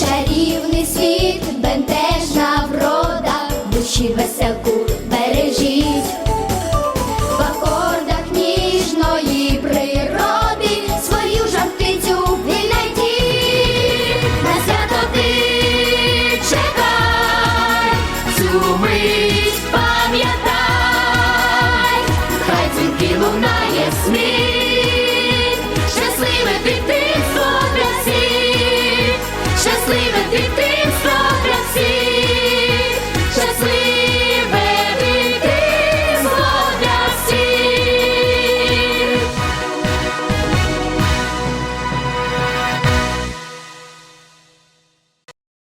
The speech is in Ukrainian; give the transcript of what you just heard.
Чарівний світ бентежна врода, душі веселі. дзвінки лунає сміх, щасливе дитинство для всіх, щасливе дитинство.